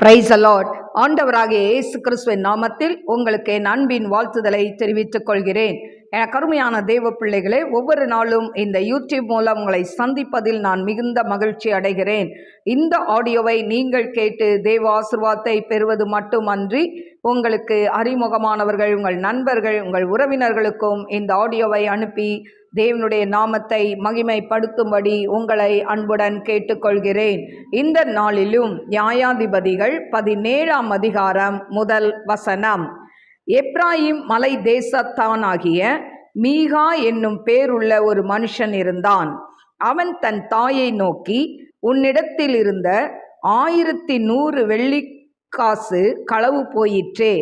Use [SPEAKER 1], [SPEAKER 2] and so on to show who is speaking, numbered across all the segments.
[SPEAKER 1] Price allot ஆண்டவராகிய இயேசு கிறிஸ்துவின் நாமத்தில் உங்களுக்கு என் அன்பின் வாழ்த்துதலை தெரிவித்துக் கொள்கிறேன். என கருமையான தேவ பிள்ளைகளே ஒவ்வொரு நாளும் இந்த யூடியூப் மூலம் உங்களை சந்திப்பதில் நான் மிகுந்த மகிழ்ச்சி அடைகிறேன். இந்த ஆடியோவை நீங்கள் கேட்டு தேவ ஆசிர்வாதத்தை பெறுவது மட்டுமன்றி உங்களுக்கு அறிமுகமானவர்கள் உங்கள் நண்பர்கள் உங்கள் உறவினர்களுக்கும் இந்த ஆடியோவை அனுப்பி தேவனுடைய நாமத்தை மகிமைப்படுத்தும்படி உங்களை அன்புடன் கேட்டுக்கொள்கிறேன். இந்த நாளிலும் நியாயாதிபதிகள் பதினேழாம் அதிகாரம் முதல் வசனம். எப்ராஹிம் மலை தேசத்தானாகிய மீகா என்னும் பேருள்ள ஒரு மனுஷன் இருந்தான். அவன் தன் தாயை நோக்கி உன்னிடத்தில் இருந்த ஆயிரத்தி நூறு வெள்ளி காசு களவு போயிற்றே.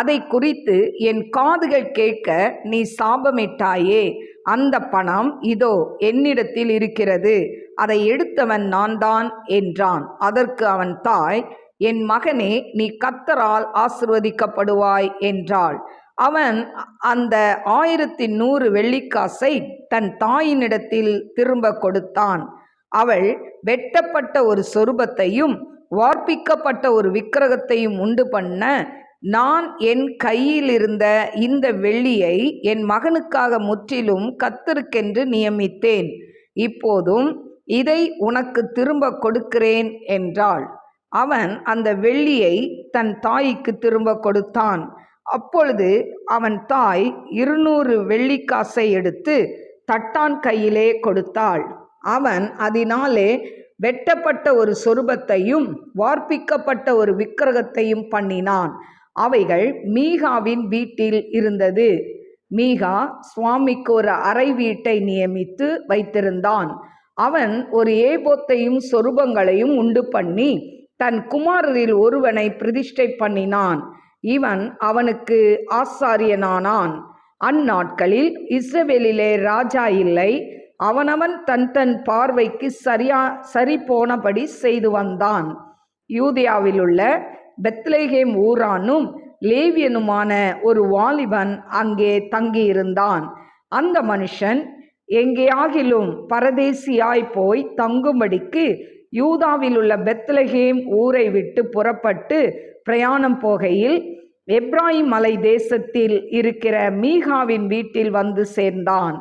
[SPEAKER 1] அதை குறித்து என் காதுகள் கேட்க நீ சாபமிட்டாயே. அந்த பணம் இதோ என்னிடத்தில் இருக்கிறது. அதை எடுத்தவன் நான் தான் என்றான். அதற்கு அவன் தாய் என் மகனே நீ கத்தரால் ஆசிர்வதிக்கப்படுவாய் என்றாள். அவன் அந்த ஆயிரத்தி நூறு வெள்ளிக்காசை தன் தாயினிடத்தில் திரும்ப கொடுத்தான். அவள் வெட்டப்பட்ட ஒரு சொரூபத்தையும் வார்ப்பிக்கப்பட்ட ஒரு விக்கிரகத்தையும் உண்டு பண்ண நான் என் கையில் இருந்த இந்த வெள்ளியை என் மகனுக்காக முற்றிலும் கத்தருக்கென்று நியமித்தேன். இப்போதும் இதை உனக்கு திரும்ப கொடுக்கிறேன் என்றாள். அவன் அந்த வெள்ளியை தன் தாய்க்கு திரும்ப கொடுத்தான். அப்பொழுது அவன் தாய் இருநூறு வெள்ளிக்காசை எடுத்து தட்டான் கையிலே கொடுத்தாள். அவன் அதனாலே வெட்டப்பட்ட ஒரு சொரூபத்தையும் வார்ப்பிக்கப்பட்ட ஒரு விக்கிரகத்தையும் பண்ணினான். அவைகள் மீகாவின் வீட்டில் இருந்தது. மீகா சுவாமிக்கு ஒரு அறை வீட்டை நியமித்து வைத்திருந்தான். அவன் ஒரு ஏபோத்தையும் சொரூபங்களையும் உண்டு பண்ணி தன் குமாரரில் ஒருவனை பிரதிஷ்டை பண்ணினான். இவன் அவனுக்கு ஆசாரியனானான். அந்நாட்களில் இஸ்ரவேலிலே ராஜா இல்லை அவனவன் தன் தன் பார்வைக்கு சரியா சரி போனபடி செய்து வந்தான். யூதியாவில் உள்ள பெத்லேஹேம் ஊரானும் லேவியனுமான ஒரு வாலிபன் அங்கே தங்கியிருந்தான். அந்த மனுஷன் எங்கேயாகிலும் பரதேசியாய் போய் தங்கும்படிக்கு யூதாவில் உள்ள பெத்லஹேம் ஊரை விட்டு புறப்பட்டு பிரயாணம் போகையில் எப்ராஹிம் மலை தேசத்தில் இருக்கிற மீகாவின் வீட்டில் வந்து சேர்ந்தான்.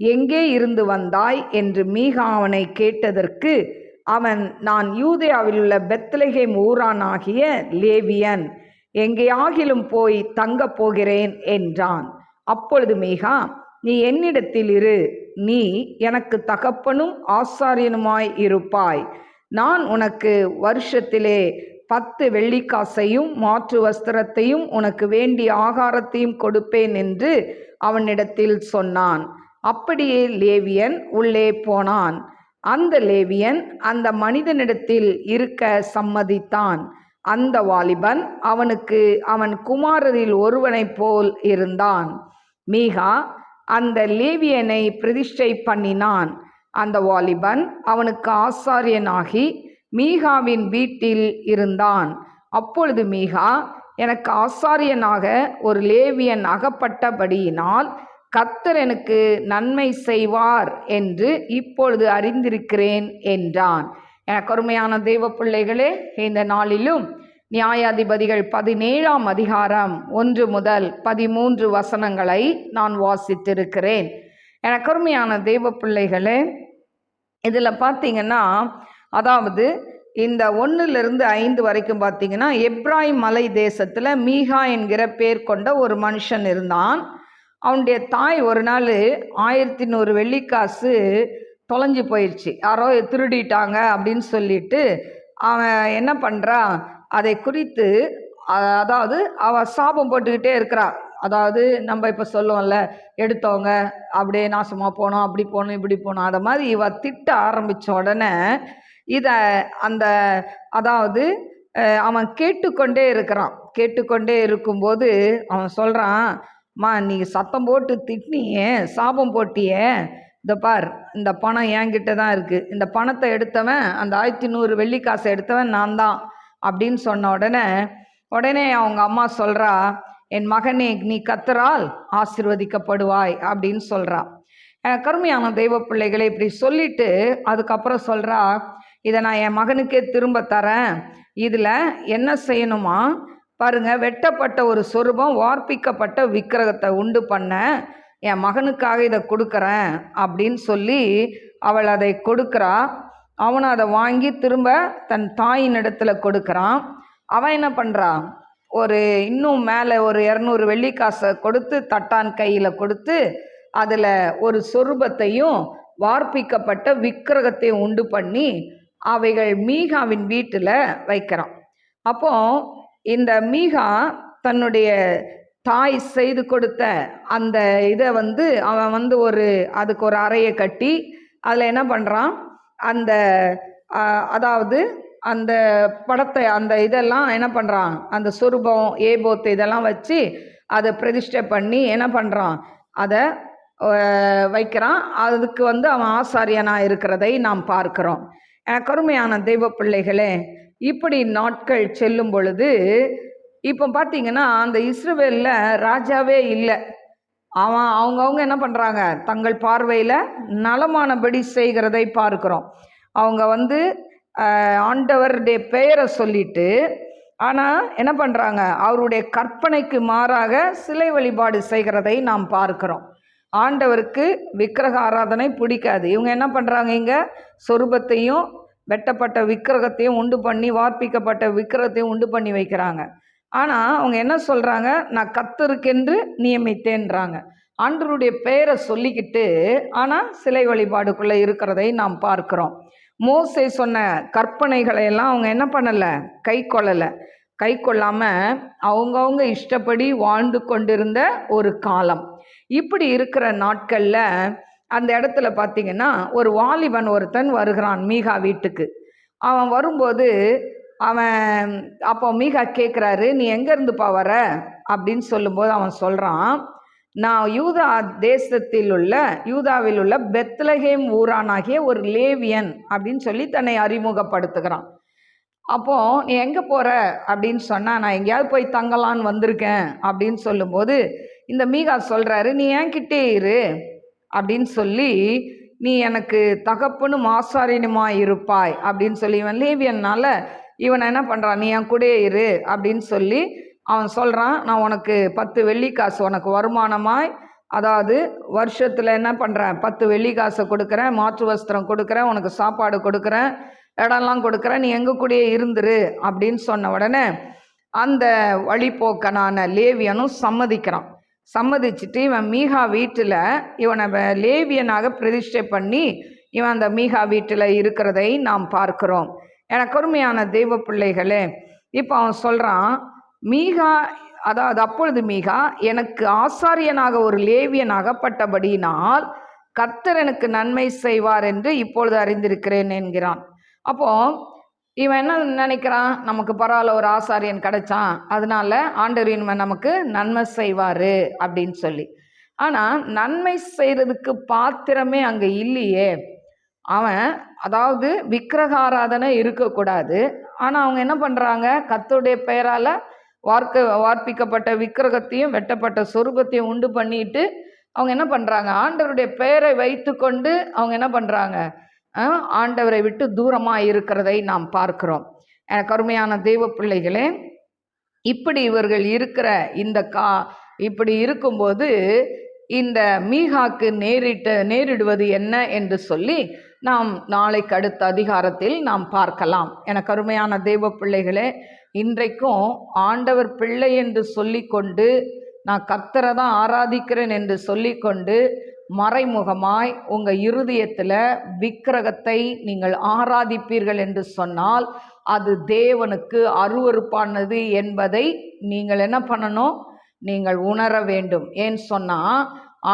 [SPEAKER 1] எங்கே இருந்து வந்தாய்? என்று மீகா அவனை கேட்டதற்கு அவன் நான் யூதேயாவில் உள்ள பெத்லகேம் ஊரானாகிய லேவியன். எங்கேயாகிலும் போய் தங்கப் போகிறேன் என்றான். அப்பொழுது மீகா நீ என்னிடத்தில் இரு. நீ எனக்கு தகப்பனும் ஆசாரியனுமாய் இருப்பாய். நான் உனக்கு வருஷத்திலே பத்து வெள்ளிக்காசையும் மாற்று வஸ்திரத்தையும் உனக்கு வேண்டிய ஆகாரத்தையும் கொடுப்பேன் என்று அவனிடத்தில் சொன்னான். அப்படியே லேவியன் உள்ளே போனான். அந்த லேவியன் அந்த மனிதனிடத்தில் இருக்க சம்மதித்தான். அந்த வாலிபன் அவனுக்கு அவன் குமாரரில் ஒருவனைப் போல் இருந்தான். மீகா அந்த லேவியனை பிரதிஷ்டை பண்ணினான். அந்த வாலிபன் அவனுக்கு ஆசாரியனாகி மீகாவின் வீட்டில் இருந்தான். அப்பொழுது மீகா எனக்கு ஆசாரியனாக ஒரு லேவியன் அகப்பட்டபடியினால் கத்தர் எனக்கு நன்மை செய்வார் என்று இப்பொழுது அறிந்திருக்கிறேன் என்றான். எனக்கு கருமையான தெய்வ பிள்ளைகளே இந்த நாளிலும் நியாயாதிபதிகள் பதினேழாம் அதிகாரம் ஒன்று முதல் பதிமூன்று வசனங்களை நான் வாசித்திருக்கிறேன். எனக்கு கருமையான தெய்வ பிள்ளைகளே இதில் பார்த்தீங்கன்னா அதாவது இந்த ஒன்றுலேருந்து ஐந்து வரைக்கும் பார்த்தீங்கன்னா எப்ராஹிம் மலை தேசத்தில் மீகா என்கிற பேர் கொண்ட ஒரு மனுஷன் இருந்தான். அவனுடைய தாய் ஒரு நாள் ஆயிரத்தி நூறு வெள்ளிக்காசு தொலைஞ்சு போயிடுச்சு யாரோ திருடிட்டாங்க அப்படின்னு சொல்லிட்டு அவன் என்ன பண்ணுறான் அதை குறித்து அதாவது அவள் சாபம் போட்டுக்கிட்டே இருக்கிறாள் அதாவது நம்ம இப்போ சொல்லுவோம்ல எடுத்தவங்க அப்படியே நாசமாக போனோம் அப்படி போகணும் இப்படி போனோம் அதை மாதிரி இவ திட்ட ஆரம்பித்த உடனே இதை அந்த அதாவது அவன் கேட்டுக்கொண்டே இருக்கிறான். கேட்டுக்கொண்டே இருக்கும்போது அவன் சொல்கிறான் மா நீ சத்தம் போட்டு திட்டினியே சாபம் போட்டியே. இந்த பார் இந்த பணம் என்கிட்ட தான் இருக்குது இந்த பணத்தை எடுத்தவன் அந்த ஆயிரத்தி நூறு வெள்ளிக்காசை எடுத்தவன் நான் தான் அப்படின்னு சொன்ன உடனே உடனே அவங்க அம்மா சொல்கிறா என் மகனே நீ கத்துறால் ஆசிர்வதிக்கப்படுவாய் அப்படின்னு சொல்கிறா கருமையான தெய்வ பிள்ளைகளை இப்படி சொல்லிட்டு அதுக்கப்புறம் சொல்கிறா இதை நான் என் மகனுக்கே திரும்ப தரேன். இதில் என்ன செய்யணுமா? பாருங்கள் வெட்டப்பட்ட ஒரு சொரூபம் வார்ப்பிக்கப்பட்ட விக்கிரகத்தை உண்டு பண்ண என் மகனுக்காக இதை கொடுக்குறேன் அப்படின்னு சொல்லி அவள் அதை கொடுக்குறா. அவன் அதை வாங்கி திரும்ப தன் தாயின் இடத்துல கொடுக்குறான். அவன் என்ன பண்ணுறான் ஒரு இன்னும் மேலே ஒரு இரநூறு வெள்ளிக்காசை கொடுத்து தட்டான் கையில் கொடுத்து அதில் ஒரு சொரூபத்தையும் வார்ப்பிக்கப்பட்ட விக்கிரகத்தையும் உண்டு பண்ணி அவைகள் மீகாவின் வீட்டில் வைக்கிறான். அப்போது இந்த மீகா தன்னுடைய தாய் செய்து கொடுத்த அந்த இதை வந்து அவன் வந்து ஒரு அதுக்கு ஒரு அறையை கட்டி அதில் என்ன பண்ணுறான் அந்த அதாவது அந்த படத்தை அந்த இதெல்லாம் என்ன பண்ணுறான் அந்த சுரூபம் ஏபோத்து இதெல்லாம் வச்சு அதை பிரதிஷ்டை பண்ணி என்ன பண்ணுறான் அதை வைக்கிறான். அதுக்கு வந்து அவன் ஆசாரியனாக இருக்கிறதை நாம் பார்க்கிறோம். கருமையான தெய்வ பிள்ளைகளே இப்படி நாட்கள் செல்லும் பொழுது இப்போ பார்த்தீங்கன்னா அந்த இஸ்ரேலில் ராஜாவே இல்லை. அவன் அவங்கவுங்க என்ன பண்ணுறாங்க தங்கள் பார்வையில் நலமானபடி செய்கிறதை பார்க்குறோம். அவங்க வந்து ஆண்டவருடைய பெயரை சொல்லிட்டு ஆனால் என்ன பண்ணுறாங்க அவருடைய கற்பனைக்கு மாறாக சிலை வழிபாடு செய்கிறதை நாம் பார்க்கிறோம். ஆண்டவருக்கு விக்கிரக ஆராதனை பிடிக்காது. இவங்க என்ன பண்ணுறாங்க இங்கே? சொரூபத்தையும் வெட்டப்பட்ட விக்கிரகத்தையும் உண்டு பண்ணி வார்ப்பிக்கப்பட்ட விக்கிரகத்தையும் உண்டு பண்ணி வைக்கிறாங்க. ஆனால் அவங்க என்ன சொல்கிறாங்க நான் கத்தருக்கென்று நியமித்தேன்றாங்க. ஆண்டருடைய பெயரை சொல்லிக்கிட்டு ஆனால் சிலை வழிபாடுக்குள்ளே இருக்கிறதை நாம் பார்க்கிறோம். மோசை சொன்ன கற்பனைகளை எல்லாம் அவங்க என்ன பண்ணலை? கை கொள்ளலை கை கொள்ளாமல் அவங்கவுங்க இஷ்டப்படி வாழ்ந்து கொண்டிருந்த ஒரு காலம். இப்படி இருக்கிற நாட்களில் அந்த இடத்துல பார்த்தீங்கன்னா ஒரு வாலிபன் ஒருத்தன் வருகிறான் மீகா வீட்டுக்கு. அவன் வரும்போது அவன் அப்போ மீகா கேட்குறாரு நீ எங்கேருந்துப்பா வர? அப்படின்னு சொல்லும்போது அவன் சொல்கிறான் நான் யூதா தேசத்தில் உள்ள யூதாவில் உள்ள பெத்லஹேம் ஊரானாகிய ஒரு லேவியன் அப்படின்னு சொல்லி தன்னை அறிமுகப்படுத்துகிறான். அப்போ நீ எங்கே போகிற அப்படின்னு சொன்னால் நான் எங்கேயாவது போய் தங்கலான்னு வந்திருக்கேன் அப்படின்னு சொல்லும்போது இந்த மீகா சொல்கிறாரு நீ ஏன் கிட்டே இரு அப்படின்னு சொல்லி நீ எனக்கு தகப்பனு மாசாரினுமாய் இருப்பாய்? அப்படின்னு சொல்லி இவன் லேவியன்னால இவனை என்ன பண்ணுறான் நீ என் கூடயே இரு. அப்படின்னு சொல்லி அவன் சொல்கிறான் நான் உனக்கு பத்து வெள்ளிக்காசு உனக்கு வருமானமாய் அதாவது வருஷத்தில் என்ன பண்ணுறேன் பத்து வெள்ளிக்காசை கொடுக்குறேன் மாற்று வஸ்திரம் கொடுக்குறேன் உனக்கு சாப்பாடு கொடுக்குறேன் இடம்லாம் கொடுக்குறேன் நீ எங்கள் கூடயே இருந்துரு. அப்படின்னு சொன்ன உடனே அந்த வழிபோக்கனான லேவியனும் சம்மதிக்கிறான். சம்மதிச்சுட்டு இவன் மீகா வீட்டில் இவனை வ- லேவியனாக பிரதிஷ்டை பண்ணி இவன் அந்த மீகா வீட்டில் இருக்கிறதை நாம் பார்க்கிறோம். எனக்கு அருமையான தெய்வ பிள்ளைகளே இப்போ அவன் சொல்கிறான் மீகா அதாவது அப்பொழுது மீகா எனக்கு ஆசாரியனாக ஒரு லேவியன் அகப்பட்டபடியினால் கர்த்தர் எனக்கு நன்மை செய்வார் என்று இப்பொழுது அறிந்திருக்கிறேன் என்கிறான். அப்போது இவன் என்ன நினைக்கிறான்? நமக்கு பரவாயில்ல ஒரு ஆசாரியன் கிடைச்சான். அதனால ஆண்டவர் நமக்கு நன்மை செய்வார் அப்படின்னு சொல்லி. ஆனால் நன்மை செய்கிறதுக்கு பாத்திரமே அங்கே இல்லையே. அவன் அதாவது விக்கிரகாராதனை இருக்கக்கூடாது. ஆனால் அவங்க என்ன பண்ணுறாங்க கத்துடைய பெயரால் வார்க்க வார்ப்பிக்கப்பட்ட விக்கிரகத்தையும் வெட்டப்பட்ட சொரூபத்தையும் உண்டு பண்ணிட்டு அவங்க என்ன பண்ணுறாங்க ஆண்டவருடைய பெயரை வைத்துக்கொண்டு அவங்க என்ன பண்ணுறாங்க ஆண்டவரை விட்டு தூரமாக இருக்கிறதை நாம் பார்க்கிறோம். எனக்கு அருமையான தெய்வ பிள்ளைகளே இப்படி இவர்கள் இருக்கிற இந்த கா இப்படி இருக்கும்போது இந்த மீகாக்கு நேரிட்ட நேரிடுவது என்ன என்று சொல்லி நாம் நாளைக்கு அடுத்த அதிகாரத்தில் நாம் பார்க்கலாம். எனக்கு அருமையான தெய்வ பிள்ளைகளே இன்றைக்கும் ஆண்டவர் பிள்ளை என்று சொல்லிக்கொண்டு நான் கர்த்தரை தான் ஆராதிக்கிறேன் என்று சொல்லிக்கொண்டு மறைமுகமாய் உங்கள் இருதயத்தில் விக்கிரகத்தை நீங்கள் ஆராதிப்பீர்கள் என்று சொன்னால் அது தேவனுக்கு அருவருப்பானது என்பதை நீங்கள் என்ன பண்ணணும்? நீங்கள் உணர வேண்டும். ஏன் சொன்னால்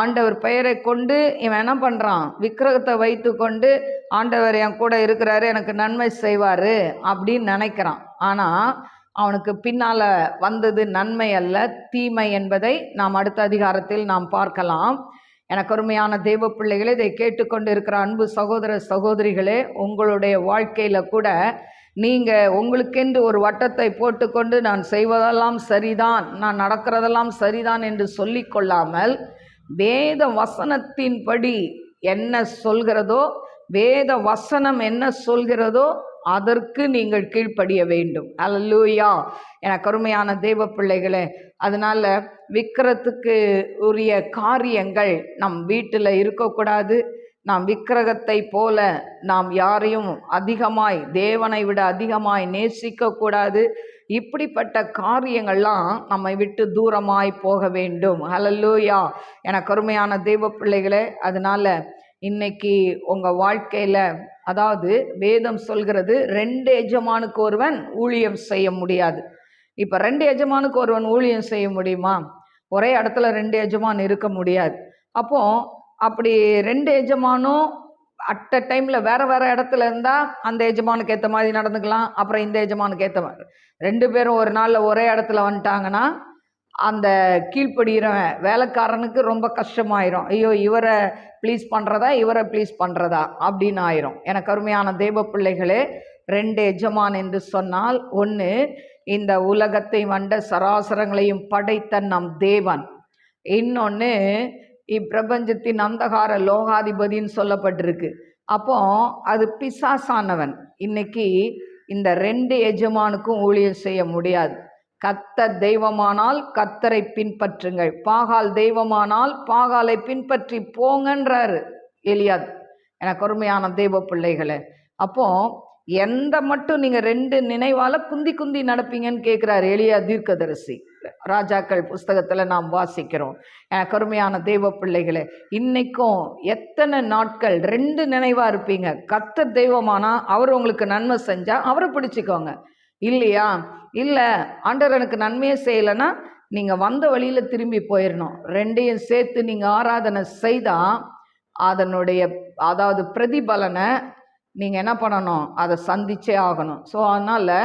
[SPEAKER 1] ஆண்டவர் பெயரை கொண்டு இவன் என்ன பண்ணுறான் விக்கிரகத்தை வைத்து கொண்டு ஆண்டவர் என் கூட இருக்கிறாரு எனக்கு நன்மை செய்வார் அப்படின்னு நினைக்கிறான். ஆனால் அவனுக்கு பின்னால் வந்தது நன்மை அல்ல தீமை என்பதை நாம் அடுத்த அதிகாரத்தில் நாம் பார்க்கலாம். எனக்கு அருமையான தெய்வ பிள்ளைகளே இதை கேட்டுக்கொண்டு இருக்கிற அன்பு சகோதர சகோதரிகளே உங்களுடைய வாழ்க்கையில் கூட நீங்கள் உங்களுக்கென்று ஒரு வட்டத்தை போட்டுக்கொண்டு நான் செய்வதெல்லாம் சரிதான் நான் நடக்கிறதெல்லாம் சரிதான் என்று சொல்லிக்கொள்ளாமல் வேத வசனத்தின்படி என்ன சொல்கிறதோ வேத வசனம் என்ன சொல்கிறதோ அதற்கு நீங்கள் கீழ்ப்படிய வேண்டும். அல்லூயா என கருமையான தெய்வ பிள்ளைகளே அதனால் விக்கிரத்துக்கு உரிய காரியங்கள் நம் வீட்டில் இருக்கக்கூடாது. நாம் விக்கிரகத்தை போல நாம் யாரையும் அதிகமாய் தேவனை விட அதிகமாய் நேசிக்கக்கூடாது. இப்படிப்பட்ட காரியங்கள்லாம் நம்மை விட்டு தூரமாய் போக வேண்டும். ஹலல்லூயா என கருமையான தெய்வ பிள்ளைகளே அதனால இன்னைக்கு உங்கள் வாழ்க்கையில் அதாவது வேதம் சொல்கிறது ரெண்டு எஜமானுக்கு ஒருவன் ஊழியம் செய்ய முடியாது. இப்போ ரெண்டு எஜமானுக்கு ஒருவன் ஊழியம் செய்ய முடியுமா? ஒரே இடத்துல ரெண்டு எஜமான் இருக்க முடியாது. அப்போ அப்படி ரெண்டு எஜமானும் அட் அ டைமில் வேறு வேற இடத்துல இருந்தால் அந்த எஜமானுக்கு ஏற்ற மாதிரி நடந்துக்கலாம் அப்புறம் இந்த எஜமானுக்கு ஏற்ற மாதிரி. ரெண்டு பேரும் ஒரு நாளில் ஒரே இடத்துல வந்துட்டாங்கன்னா அந்த கீழ்ப்படுகிறவன் வேலைக்காரனுக்கு ரொம்ப கஷ்டமாயிரும். ஐயோ இவரை ப்ளீஸ் பண்ணுறதா இவரை ப்ளீஸ் பண்ணுறதா அப்படின்னு ஆயிரும். எனக்கு அருமையான தெய்வ பிள்ளைகளே ரெண்டு எஜமான் என்று சொன்னால் ஒன்று இந்த உலகத்தை வண்ட சராசரங்களையும் படைத்த நம் தேவன். இன்னொன்று இப்பிரபஞ்சத்தின் அந்தகார லோகாதிபதின்னு சொல்லப்பட்டிருக்கு. அப்போ அது பிசாசானவன். இன்னைக்கு இந்த ரெண்டு எஜமானுக்கும் ஊழியம் செய்ய முடியாது. கத்தர் தெய்வமானால் கத்தரை பின்பற்றுங்கள். பாகால் தெய்வமானால் பாகாலை பின்பற்றி போங்கன்றாரு எலியாத். எனக்கு அருமையான தெய்வ பிள்ளைகளை அப்போ எந்த மட்டும் நீங்க ரெண்டு நினைவால குந்தி குந்தி நடப்பீங்கன்னு கேட்குறாரு எளியா தீர்க்கதரிசி. ராஜாக்கள் புஸ்தகத்துல நாம் வாசிக்கிறோம். எனக்கு அருமையான தெய்வ பிள்ளைகளை இன்னைக்கும் எத்தனை நாட்கள் ரெண்டு நினைவா இருப்பீங்க. கத்தர் தெய்வமானா அவர் உங்களுக்கு நன்மை செஞ்சா அவரை பிடிச்சிக்கோங்க. இல்லையா? இல்லை ஆண்டவர் எனக்கு நன்மையே செய்யலைன்னா நீங்கள் வந்த வழியில் திரும்பி போயிடணும் ரெண்டையும் சேர்த்து நீங்கள் ஆராதனை செய்தால் அதனுடைய அதாவது பிரதிபலனை நீங்கள் என்ன பண்ணணும்? அதை சந்திச்சே ஆகணும். ஸோ அதனால்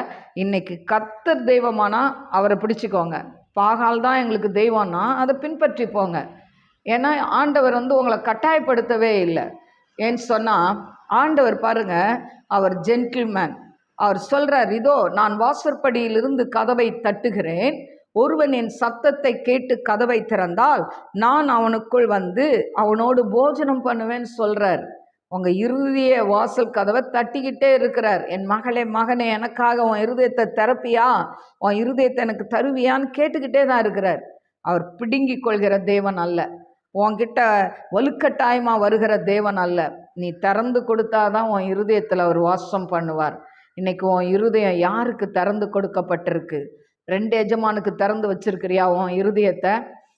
[SPEAKER 1] இன்னைக்கு கத்தர் தெய்வமானா அவரை பிடிச்சிக்கோங்க. பாகால் தான் எங்களுக்கு தெய்வம்னா அதை பின்பற்றி போங்க ஏன்னா ஆண்டவர் வந்து உங்களை கட்டாயப்படுத்தவே இல்லை. ஏன்னு சொன்னால் ஆண்டவர் பாருங்கள் அவர் ஜென்டில்மேன் அவர் சொல்றார் இதோ நான் வாசற்படியிலிருந்து கதவை தட்டுகிறேன். ஒருவன் என் சத்தத்தை கேட்டு கதவை திறந்தால் நான் அவனுக்குள் வந்து அவனோடு போஜனம் பண்ணுவேன்னு சொல்றார். உங்க இறுதிய வாசல் கதவை தட்டிக்கிட்டே இருக்கிறார். என் மகளே மகனே எனக்காக உன் இருதயத்தை திறப்பியா? உன் இருதயத்தை எனக்கு தருவியான்னு கேட்டுக்கிட்டே தான் இருக்கிறார். அவர் பிடுங்கி கொள்கிற தேவன் அல்ல. உன்கிட்ட வலுக்கட்டாயமா வருகிற தேவன் அல்ல. நீ திறந்து கொடுத்தாதான் உன் இருதயத்தில் அவர் வாசம் பண்ணுவார். இன்னைக்கு உன் இருதயம் யாருக்கு திறந்து கொடுக்கப்பட்டிருக்கு? ரெண்டு எஜமானுக்கு திறந்து வச்சிருக்கிறியா உன் இருதயத்தை?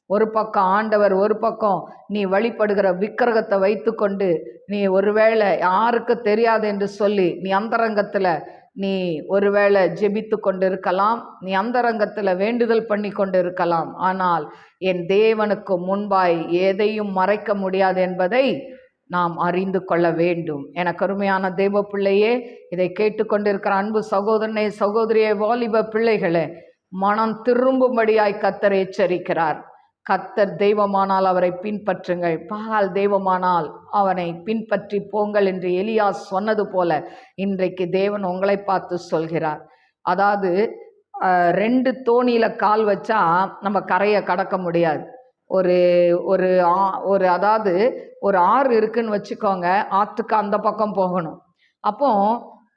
[SPEAKER 1] ஒரு பக்கம் ஆண்டவர் ஒரு பக்கம் நீ வழிபடுகிற விக்கிரகத்தை வைத்துக்கொண்டு நீ ஒருவேளை யாருக்கு தெரியாது என்று சொல்லி நீ அந்தரங்கத்தில் நீ ஒருவேளை ஜெபித்து கொண்டு இருக்கலாம் நீ அந்தரங்கத்தில் வேண்டுதல் பண்ணி கொண்டு இருக்கலாம் ஆனால் என் தேவனுக்கு முன்பாய் எதையும் மறைக்க முடியாது என்பதை நாம் அறிந்து கொள்ள வேண்டும். என கருமையான தெய்வ பிள்ளையே இதை கேட்டுக்கொண்டிருக்கிற அன்பு சகோதரனே சகோதரியே வாலிப பிள்ளைகளே மனம் திரும்பும்படியாய் கத்தர் எச்சரிக்கிறார். கத்தர் தெய்வமானால் அவரை பின்பற்றுங்கள். பாகால் தெய்வமானால் அவனை பின்பற்றி போங்கள் என்று எலியா சொன்னது போல இன்றைக்கு தேவன் உங்களை பார்த்து சொல்கிறார். அதாவது ரெண்டு தோணியில கால் வச்சா நம்ம கரையை கடக்க முடியாது. ஒரு ஒரு ஆ- ஒரு அதாவது ஒரு ஆறு இருக்குன்னு வச்சுக்கோங்க. ஆற்றுக்கு அந்த பக்கம் போகணும். அப்போ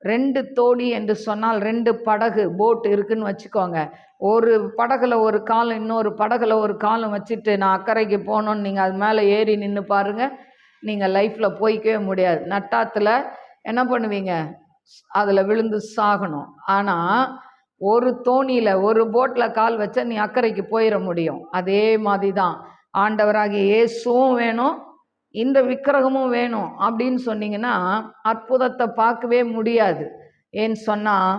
[SPEAKER 1] ரெண்டு தோணி என்று சொன்னால் ரெண்டு படகு போட் இருக்குன்னு வச்சுக்கோங்க. ஒரு படகுல ஒரு காலம் இன்னொரு படகுல ஒரு காலம் வச்சுட்டு நான் அக்கறைக்கு போகணுன்னு நீங்கள் அது மேலே ஏறி நின்று பாருங்க. நீங்கள் லைஃப்பில் போய்க்கவே முடியாது. நட்டாத்தில் என்ன பண்ணுவீங்க? அதில் விழுந்து சாகணும். ஆனால் ஒரு தோணியில் ஒரு போட்டில் கால் வச்ச நீ அக்கறைக்கு போயிட முடியும். அதே மாதிரி தான் ஆண்டவராகிய இயேசுவும் வேணும் இந்த விக்கிரகமும் வேணும் அப்படின்னு சொன்னீங்கன்னா அற்புதத்தை பார்க்கவே முடியாது. ஏன்னு சொன்னால்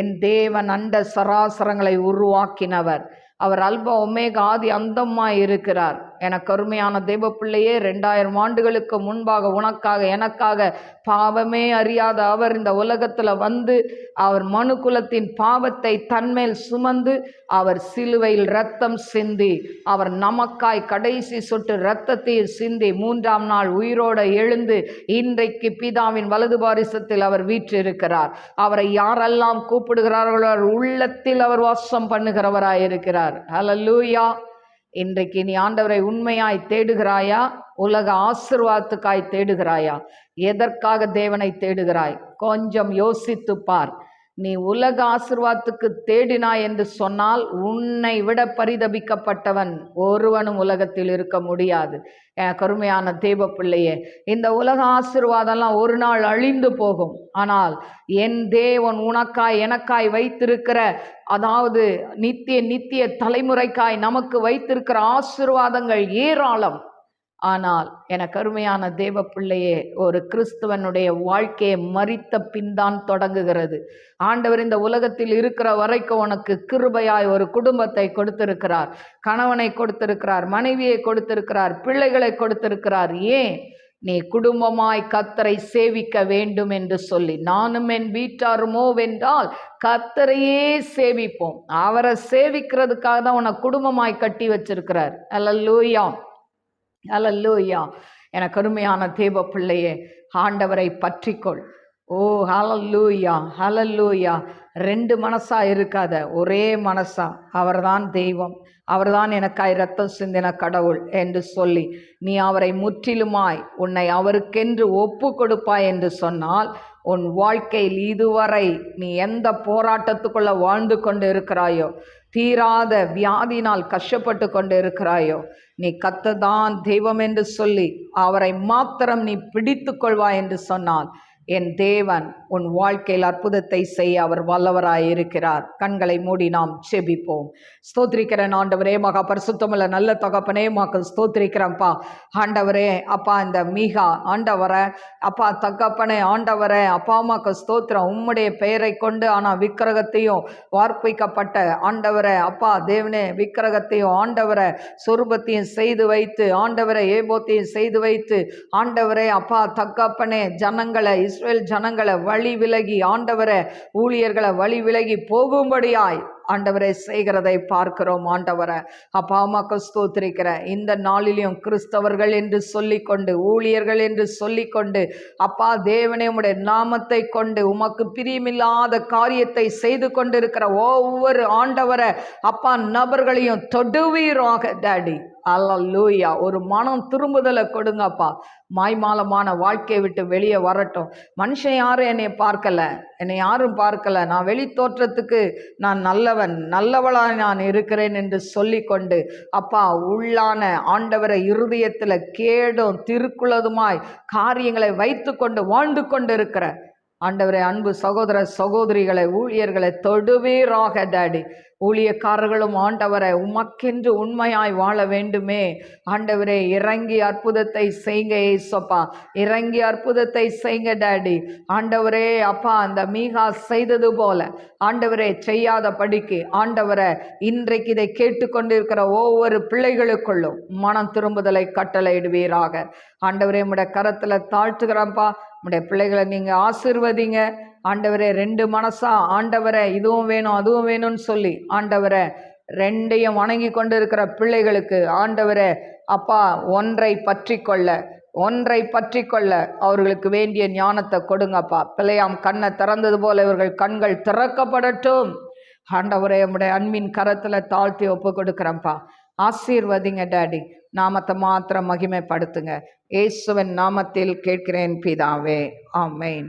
[SPEAKER 1] என் தேவன் அண்ட சராசரங்களை உருவாக்கினவர். அவர் அல்ப ஒமேகா ஆதி அந்தமாக இருக்கிறார். எனக்கு கருமையான தெய்வ பிள்ளையே ரெண்டாயிரம் ஆண்டுகளுக்கு முன்பாக உனக்காக எனக்காக பாவமே அறியாத அவர் இந்த உலகத்தில் வந்து அவர் மனு குலத்தின் பாவத்தை தன்மேல் சுமந்து அவர் சிலுவையில் ரத்தம் சிந்தி அவர் நமக்காய் கடைசி சொட்டு இரத்தத்தையும் சிந்தி மூன்றாம் நாள் உயிரோட எழுந்து இன்றைக்கு பிதாவின் வலது பாரிசத்தில் அவர் வீற்றிருக்கிறார். அவரை யாரெல்லாம் கூப்பிடுகிறார்களோ உள்ளத்தில் அவர் வாசம் பண்ணுகிறவராயிருக்கிறார். இருக்கிறார் இன்றைக்கு நீ ஆண்டவரை உண்மையாய் தேடுகிறாயா? உலக ஆசிர்வாதத்துக்காய் தேடுகிறாயா? எதற்காக தேவனை தேடுகிறாய்? கொஞ்சம் யோசித்து பார். நீ உலக ஆசிர்வாதத்துக்கு தேடினாய் என்று சொன்னால் உன்னை விட பரிதபிக்கப்பட்டவன் ஒருவனும் உலகத்தில் இருக்க முடியாது. என் கருமையான தேவ பிள்ளையே இந்த உலக ஆசிர்வாதம்லாம் ஒரு நாள் அழிந்து போகும். ஆனால் என் தேவன் உனக்காய் எனக்காய் வைத்திருக்கிற அதாவது நித்திய நித்திய தலைமுறைக்காய் நமக்கு வைத்திருக்கிற ஆசிர்வாதங்கள் ஏராளம். ஆனால் என கருமையான தேவ பிள்ளையே ஒரு கிறிஸ்துவனுடைய வாழ்க்கையை மறித்த பின்தான் தொடங்குகிறது. ஆண்டவர் இந்த உலகத்தில் இருக்கிற வரைக்கும் உனக்கு கிருபையாய் ஒரு குடும்பத்தை கொடுத்திருக்கிறார். கணவனை கொடுத்திருக்கிறார் மனைவியை கொடுத்திருக்கிறார் பிள்ளைகளை கொடுத்திருக்கிறார். ஏன்? நீ குடும்பமாய் கத்தரை சேவிக்க வேண்டும் என்று சொல்லி. நானும் என் வீட்டாருமோ வென்றால் கத்தரையே சேவிப்போம். அவரை சேவிக்கிறதுக்காக தான் உன்னை குடும்பமாய் கட்டி வச்சிருக்கிறார். அல்ல லூயாம் ஹலல்லூயா எனக்கு கருமையான தேவ பிள்ளையே ஆண்டவரை பற்றிக்கொள். ஓ ஹலல்லூயா ஹலல்லூயா ரெண்டு மனசா இருக்காத ஒரே மனசா. அவர்தான் தெய்வம். அவர்தான் எனக்காய் ரத்தம் சிந்தின கடவுள் என்று சொல்லி நீ அவரை முற்றிலுமாய் உன்னை அவருக்கென்று ஒப்பு கொடுப்பாய் என்று சொன்னால் உன் வாழ்க்கையில் இதுவரை நீ எந்த போராட்டத்துக்குள்ள வாழ்ந்து கொண்டு இருக்கிறாயோ தீராத வியாதினால் கஷ்டப்பட்டு கொண்டு இருக்கிறாயோ நீ கத்ததான் தெய்வம் என்று சொல்லி அவரை மாத்திரம் நீ பிடித்து கொள்வாய் என்று சொன்னால் என் தேவன் உன் வாழ்க்கையில் அற்புதத்தை செய்ய அவர் வல்லவராயிருக்கிறார் கண்களை மூடி நாம் செபிப்போம் ஸ்தோத்திரிக்கிறேன் ஆண்டவரே மகா பரிசுத்தமில்ல நல்ல தகப்பனே மக்கள் ஸ்தோத்திரிக்கிறேன்ப்பா. ஆண்டவரே அப்பா இந்த மீகா ஆண்டவரை அப்பா தகப்பனே ஆண்டவரே அப்பா அம்மாக்கு ஸ்தோத்திரம். உம்முடைய பெயரை கொண்டு ஆனால் விக்கிரகத்தையும் வார்ப்பிக்கப்பட்ட ஆண்டவரை அப்பா தேவனே விக்கிரகத்தையும் ஆண்டவரை சொரூபத்தையும் செய்து வைத்து ஆண்டவரை ஏபோத்தையும் செய்து வைத்து ஆண்டவரே அப்பா தகப்பனே ஜனங்களை இஸ்ரேல் ஜனங்களை வழி விலகி ஆண்டவரை ஊழியர்களை வழி விலகி போகும்படியாய் ஆண்டவரை செய்கிறதை பார்க்கிறோம் ஆண்டவரை. அப்பா அம்மாக்கு ஸ்தோத்திரிக்கிற இந்த நாளிலையும் கிறிஸ்தவர்கள் என்று சொல்லிக்கொண்டு ஊழியர்கள் என்று சொல்லிக்கொண்டு அப்பா தேவனே உடைய நாமத்தை கொண்டு உமக்கு பிரியமில்லாத காரியத்தை செய்து கொண்டிருக்கிற ஒவ்வொரு ஆண்டவரை அப்பா நபர்களையும் தொடுவீராக டாடி. அல்லூயா ஒரு மனம் திரும்புதலை கொடுங்கப்பா. மாய்மாலமான வாழ்க்கையை விட்டு வெளியே வரட்டும். மனுஷன் யாரும் என்னை பார்க்கல. என்னை யாரும் பார்க்கல. நான் வெளி தோற்றத்துக்கு நான் நல்ல நல்லவன் நல்லவளாய் நான் இருக்கிறேன் என்று சொல்லிக்கொண்டு அப்பா உள்ளான ஆண்டவரை இருதயத்தில் கேடும் திருக்குள்ளதுமாய் காரியங்களை வைத்து கொண்டு வாழ்ந்து கொண்டு இருக்கிற ஆண்டவரை அன்பு சகோதர சகோதரிகளை ஊழியர்களை தொடுவீராக டாடி. ஊழியக்காரர்களும் ஆண்டவரை உமக்கென்று உண்மையாய் வாழ வேண்டுமே. ஆண்டவரே இறங்கி அற்புதத்தை செய்ங்க ஏசப்பா. இறங்கி அற்புதத்தை செய்ங்க டாடி. ஆண்டவரே அப்பா அந்த மீகா செய்தது போல. ஆண்டவரே செய்யாத படிக்கு. ஆண்டவரை இன்றைக்கு இதை கேட்டுக்கொண்டிருக்கிற ஒவ்வொரு பிள்ளைகளுக்குள்ளும் மனம் திரும்புதலை கட்டளையிடுவீராக. ஆண்டவரே உடைய கரத்தில் தாழ்த்துக்கிறப்பா உடைய பிள்ளைகளை நீங்கள் ஆசிர்வதிங்க. ஆண்டவரே ரெண்டு மனசா ஆண்டவரை இதுவும் வேணும் அதுவும் வேணும்னு சொல்லி ஆண்டவரை ரெண்டையும் வணங்கி கொண்டு இருக்கிற பிள்ளைகளுக்கு ஆண்டவரை அப்பா ஒன்றை பற்றி கொள்ள ஒன்றை பற்றி கொள்ள அவர்களுக்கு வேண்டிய ஞானத்தை கொடுங்கப்பா. பிள்ளையாம் கண்ணை திறந்தது போல இவர்கள் கண்கள் திறக்கப்படட்டும். ஆண்டவரே நம்முடைய அன்பின் கரத்தில் தாழ்த்தி ஒப்பு கொடுக்குறேன்ப்பா. ஆசீர்வதிங்க டாடி. நாமத்தை மாத்திரம் மகிமைப்படுத்துங்க. இயேசுவின் நாமத்தில் கேட்கிறேன் பிதாவே. ஆமேன்.